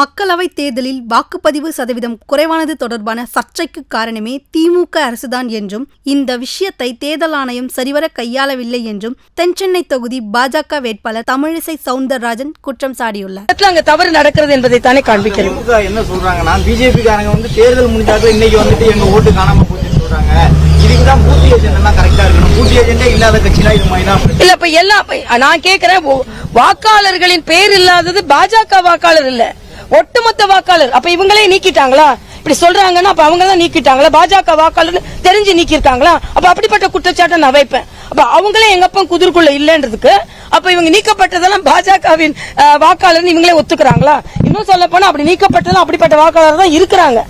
மக்களவை தேர்தலில் வாக்குப்பதிவு சதவீதம் குறைவானது தொடர்பான சர்ச்சைக்கு காரணமே திமுக அரசுதான் என்றும் இந்த விஷயத்தை தேர்தல் ஆணையம் சரிவர கையாளவில்லை என்றும் தென்சென்னை தொகுதி பாஜக வேட்பாளர் தமிழிசை சவுந்தரராஜன் குற்றம் சாட்டியுள்ளார் இடத்துல அங்க தவறு நடக்கிறது என்பதை தானே காண்பிக்கிறது என்ன சொல்றாங்கன்னா பிஜேபி காரங்க வந்து தேர்தல் முடிஞ்சாக்க இன்னைக்கு வந்துட்டு எங்க ஓட்டு காணாம போச்சுன்னு சொல்றாங்க. இதுக்கு தான் பூத்தி ஏஜென்ட் எல்லாம் கரெக்டா இருக்கணும். பூத்தி ஏஜென்டே இல்லாத கட்சினா இது மாதிரி இல்ல இப்ப எல்லாம் நான் கேக்குறேன் வாக்காளர்களின் பேர் இல்லாதது பாஜக வாக்காளர் இல்ல. ஒட்டுமொத்த வாக்காளர். அப்ப இவங்களே நீக்கிட்டாங்களா? இப்படி சொல்றாங்கன்னா அப்ப அவங்க தான் நீக்கிட்டாங்களா? பாஜக வாக்காளர் தெரிஞ்சு நீக்கிருக்காங்களா அப்ப அப்படிப்பட்ட குற்றச்சாட்டை நான் வைப்பேன். அப்ப அவங்களே எங்க அப்பா குதிர்குள்ள இல்லன்றதுக்கு அப்ப இவங்க நீக்கப்பட்டதெல்லாம் பாஜகவின் வாக்காளர் இவங்களே ஒத்துக்கிறாங்களா? இன்னும் சொல்ல போனா அப்படி நீக்கப்பட்டதும் அப்படிப்பட்ட வாக்காளர் தான் இருக்கிறாங்க.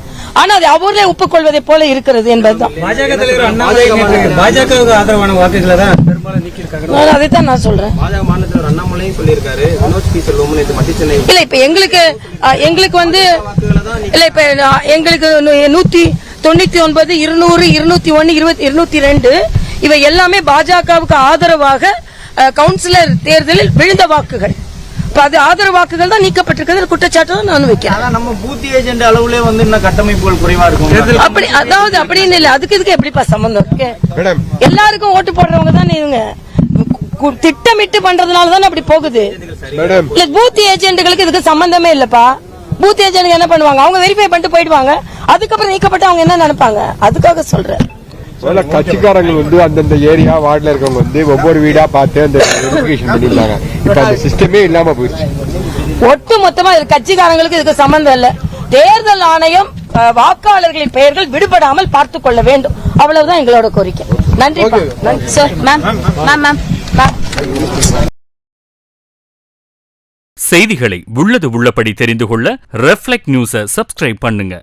ஆனா அது அவர்களே ஒப்புக்கொள்வதை போல இருக்கிறது என்பதுதான். பாஜக தலைவர் பாஜக ஆதரவான வாக்குகளை தான் அதைத்தான் நான் சொல்றேன். இல்ல இப்ப எங்களுக்கு எங்களுக்கு வந்து இல்ல இப்ப எங்களுக்கு நூத்தி தொண்ணூத்தி ஒன்பது இருநூறு இருநூத்தி ஒன்னு இருபத்தி இருநூத்தி ரெண்டு இவை எல்லாமே பாஜகவுக்கு ஆதரவாக கவுன்சிலர் தேர்தலில் விழுந்த வாக்குகள். அது ஆதரவு வாக்குகள் தான் நீக்கப்பட்டிருக்கிறது குற்றச்சாட்டு நான் வைக்கிறேன். நம்ம பூத்தி ஏஜென்ட் அளவுல வந்து இன்னும் கட்டமைப்புகள் குறைவா இருக்கும் அப்படி அதாவது அப்படின்னு இல்ல அதுக்கு இதுக்கு எப்படிப்பா சம்பந்தம்? இருக்கு எல்லாருக்கும் ஓட்டு போடுறவங்க தானே இவங்க? கு- திட்டமிட்டு பண்றதுனால தானே அப்படி போகுது? இல்ல பூத் ஏஜென்ட்களுக்கு இதுக்கு சம்பந்தமே இல்லப்பா. பூத் ஏஜென்ட் என்ன பண்ணுவாங்க? அவங்க வெரிஃபை பண்ணிட்டு போயிடுவாங்க. அதுக்கப்புறம் நீக்கப்பட்டு அவங்க என்ன நினைப்பாங்க? அதுக்காக சொல்றேன். முதல்ல கட்சிக்காரங்க வந்து அந்தந்த ஏரியா வார்டுல இருக்கவங்க வந்து ஒவ்வொரு வீடா பார்த்து அந்த வெரிஃபிகேஷன் பண்ணிருந்தாங்க இப்ப அந்த சிஸ்டமே இல்லாம போயிடுச்சு. ஒட்டு மொத்தமா இது கட்சிக்காரங்களுக்கு இதுக்கு சம்பந்தம் இல்ல. தேர்தல் ஆணையம் வாக்காளர்களின் பெயர்கள் விடுபடாமல் பார்த்துக் கொள்ள வேண்டும். அவ்வளவுதான் எங்களோட கோரிக்கை. நன்றி sir ma'am ma'am ma'am ma'am செய்திகளை உள்ளது உள்ளபடி தெரிந்து கொள்ள ரெஃப்ளெக்ட் நியூஸை சப்ஸ்கிரைப் பண்ணுங்க.